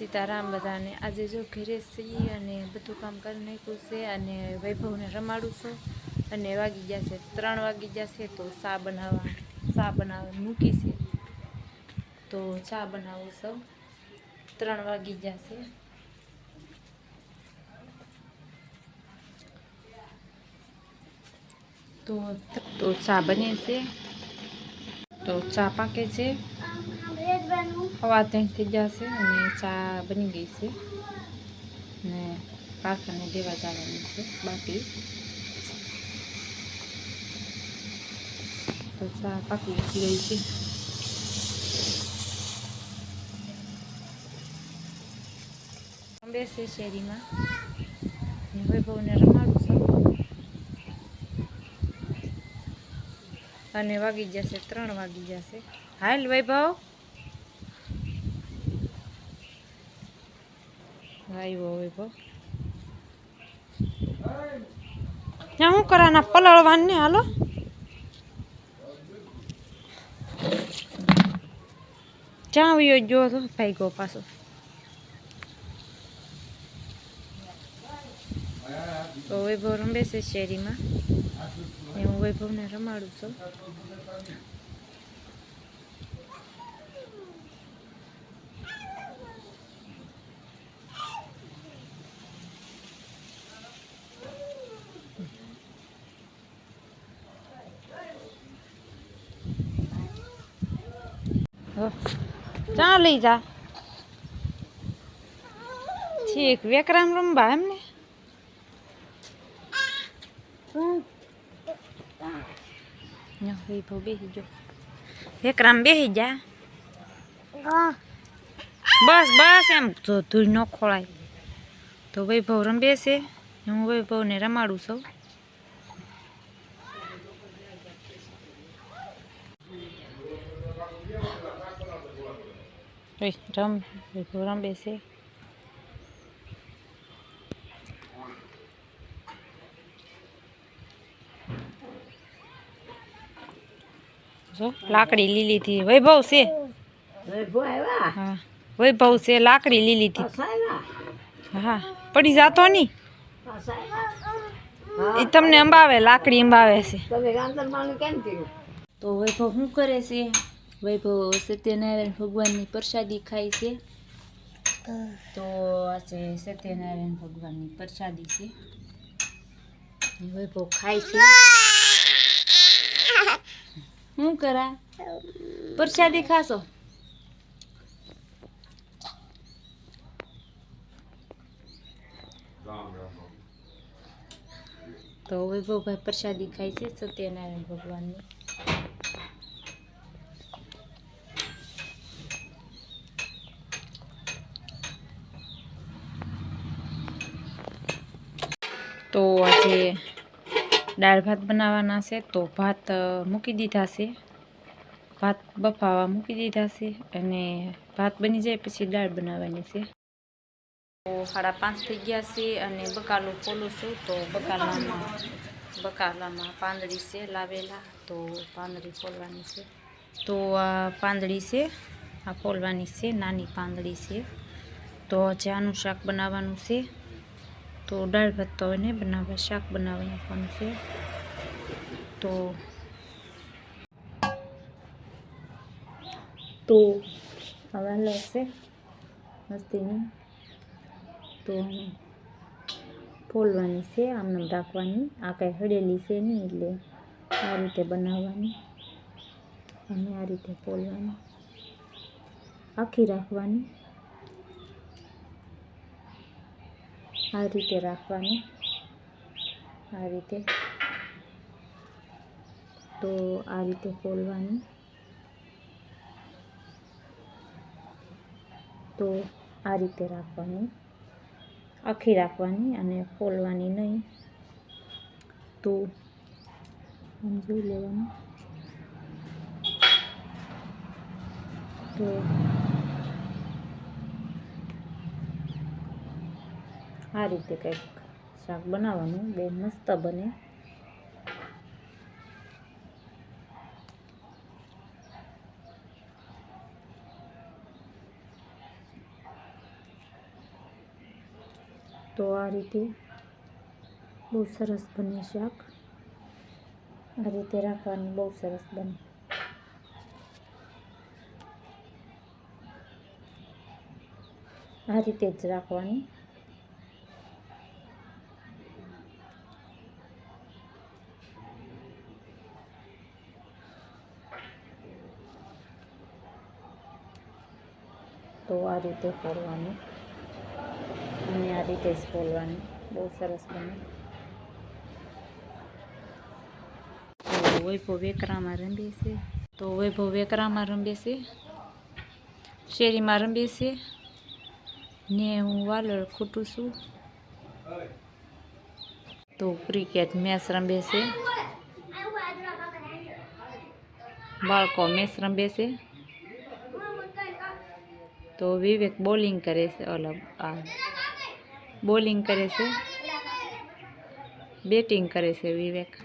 સીતારામ બધાને. આજે જો ઘરે છીએ અને બધું કામ કરી નાખ્યું છે અને વૈભવને રમાડું છું અને વાગી ગયા છે, ત્રણ વાગી ગયા છે તો ચા બનાવવા ચા બનાવવા મૂકી છે. તો ચા બનાવું સૌ ત્રણ વાગી ગયા છે. તો તો ચા બને છે. તો ચા પાકે છે. હવા ત્રણ થઈ જશે અને ચા બની ગઈ છે. ને કાકાને દેવા જવાનું છે બાકી. તો ચા પાકી ગઈ છે. બેસે શેરીમાં. વૈભવને રમાડું છું. અને વાગી જશે, ત્રણ વાગી જશે. હાલ વૈભવ. આવ્યો વૈભવ ત્યાં શું કરાના પલળવાન ને હાલો. જ્યાં વિયો જો તો, ભાઈ ગયો પાછો. તો વૈભવ રમે છે શેરીમાં. હું વૈભવને રમાડું છું. ક્યાં લઈ જા. ઠીક, વેકરામ રમવા એમને? વૈભવ બેસી જો વેકરામ બેસી જા. બસ બસ, એમ તો ધૂળ ન ખોળાય. તો વૈભવ રમ બેસે હું વૈભવને રમાડું છું. રમ વૈભવ રમે છે જો લાકડી લીલી થી. વૈભવ છે. હા. વૈભવ છે લાકડી લીલી થી. હા પડી જાતો ની? એ તમને અંબાવે લાકડી અંબાવે છે. તો વૈભવ શું કરે છે? વૈભવ સત્યનારાયણ ભગવાનની પ્રસાદી ખાય છે. તો આજે સત્યનારાયણ ભગવાનની પ્રસાદી છે. વૈભવ ખાય છે. શું કરા? પ્રસાદી ખાશો? તો વૈભવભાઈ પ્રસાદી ખાય છે સત્યનારાયણ ભગવાનની. તો આજે દાળ ભાત બનાવવાના છે તો ભાત મૂકી દીધા છે. ભાત બફાવા મૂકી દીધા છે અને ભાત બની જાય પછી દાળ બનાવવાની છે. તો સાડા પાંચ થઈ ગયા છે અને બકાલું ખોલું છું તો બકાલામાં બકાલામાં પાંદડી છે લાવેલા તો પાંદડી ખોલવાની છે. તો આ પાંદડી છે, આ ખોલવાની છે, નાની પાંદડી છે. તો આજે આનું શાક બનાવવાનું છે. તો દાળ ભાત તો હવે નહીં બનાવવા શાક બનાવી નાખવાનું છે. તો તો હવે લેશે મસ્તીની. તો ફોલવાની છે આમને રાખવાની. આ કાંઈ હળેલી છે નહીં એટલે આ રીતે બનાવવાની. અને આ રીતે ફોલવાની. આખી રાખવાની. આ રીતે રાખવાની. આ રીતે. તો આ રીતે ખોલવાની. તો આ રીતે રાખવાની. આખી રાખવાની અને ફોલવાની નહીં. તો સમજી લેવાનું. તો આ રીતે કંઈક શાક બનાવવાનું. બહુ મસ્ત બને. તો આ રીતે બહુ સરસ બને શાક. આ રીતે રાખવાની બહુ સરસ બને. આ રીતે જ રાખવાની. તો આ રીતે ફોડવાનું. અને આ રીતે જ ફોડવાની બહુ સરસ બને. વૈભવ વેકરામાં રમીએ છે. તો વૈભવ વેકરામાં રમે છે. શેરીમાં રમીએ છે. ને હું વાલર ખૂટું છું. તો ક્રિકેટ મેચ રમે છે. બાળકો મેચ રમે છે. તો વિવેક બોલિંગ કરે છે, અલગ, આ. બોલિંગ કરે છે. બેટિંગ કરે છે વિવેક.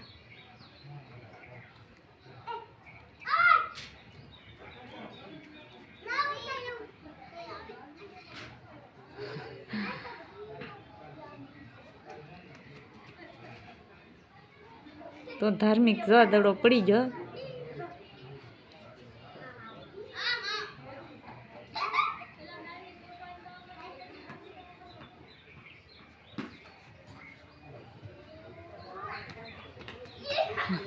તો ધાર્મિક જો દડો પડી ગયો. શેનું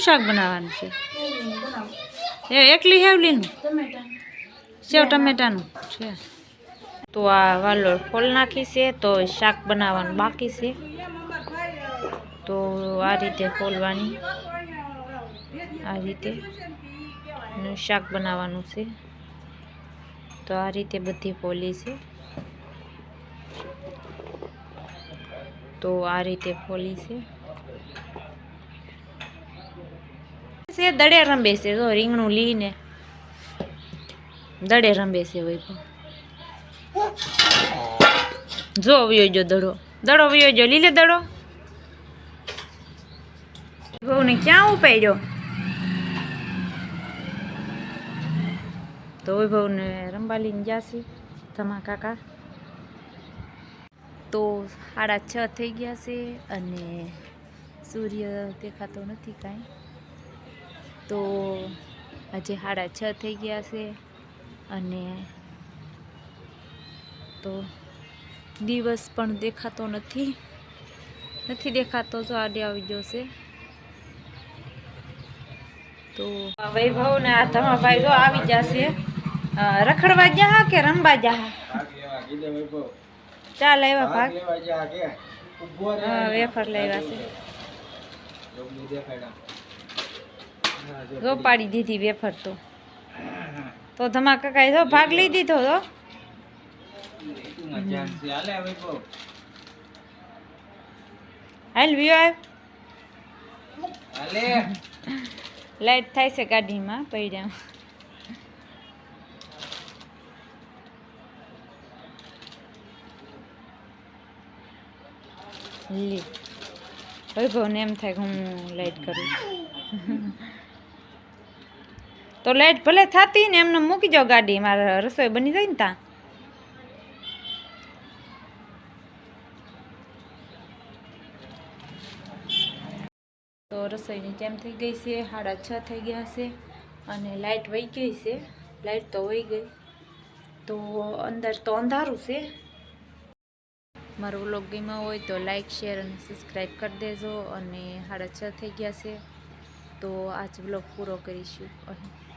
શાક બનાવવાનું છે? એ એકલી હેવલીનું? સેવ ટમેટાનું? છે. તો આ વાલોળ ફોલ નાખી છે, તો શાક બનાવવાનું બાકી છે. તો આ રીતે ફોલવાની. આ રીતે. શાક બનાવવાનું છે. તો આ રીતે બધી ફોલી છે. તો આ રીતે ફોલી છે. દડે રંબે છે તો રીંગણું લીને. દડે રંબે છે વૈભવ જો વયો જો દડો. દડો વયો જો લીલે દડો. વૈભવને ક્યાં ઉપાડ્યો? તો વૈભવને રંબા લઈને જશે તમા કાકા. તો સાડા છ થઈ ગયા છે અને સૂર્ય દેખાતો નથી કાંઈ. તો આજે સાડા છ થઈ ગયા છે. અને તો દિવસ પણ દેખાતો નથી. નથી દેખાતો, જો આડે આવી ગયો છે. તો વૈભવ ને આ તમાભાઈ જો આવી જશે રખડવા જા કે રમવા જા ચાલ આવ્યા ભાગ. વેફર લાવ્યા છે. ગો પાડી દીધી વેફર તો. તો ધમા કાકાએ તો ભાગ લઈ દીધો તો? હાલ વ્યો લાઈટ થાય છે ગાડીમાં પૈડા લી. વૈભવને એમ થાય કે હું લાઈટ કરું. તો લાઇટ ભલે થતી ને એમને મૂકી જાઓ ગાડી, મારે રસોઈ બની જાય ને ત્યાં. તો રસોઈની ટાઈમ થઈ ગઈ છે, સાડા છ થઈ ગયા છે અને લાઇટ વહી ગઈ છે લાઇટ તો વહી ગઈ. તો અંદર તો અંધારું છે. મારો વ્લોગ ગમ્યો હોય તો લાઇક શેર અને સબસ્ક્રાઈબ કરી દેજો અને સાડા છ થઈ ગયા છે. તો આજ વ્લોગ પૂરો કરીશું. અહીં.